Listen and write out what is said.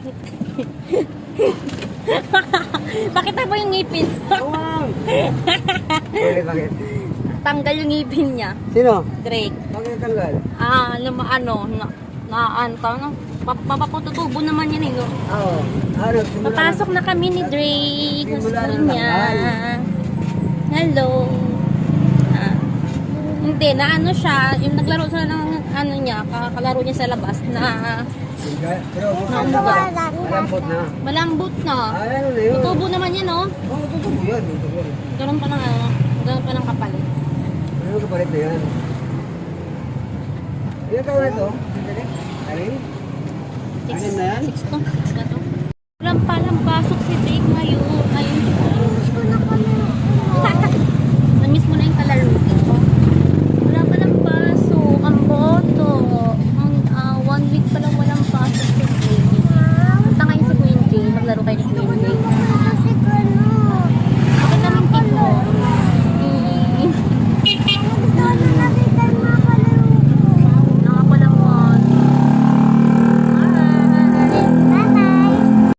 Pakita mo yung ngipin. Wow! Bakit, bakit? Tanggal yung ngipin niya. Sino? Drake. Bakit tanggal? Ah, ano, ano, na, na, ano, no? Pa- Papapututubo naman yan eh. no? Oo. Ano, Papasok na kami ni Drake. Simula na niya. Hello. Ah. Hindi, na ano siya, yung naglaro siya ng ano niya, kakalaro niya sa labas na Pero, Naungga. malambot na. malambot na. Ah, ano na yun? Tutubo naman yan, oh. Oo, tutubo yan. Tutubo yan. Karoon pa ng ano, karoon pa ng kapalit. Ano kapalit na yan? Ilan taon na ito? Alin? Alin na yan? Six to. You?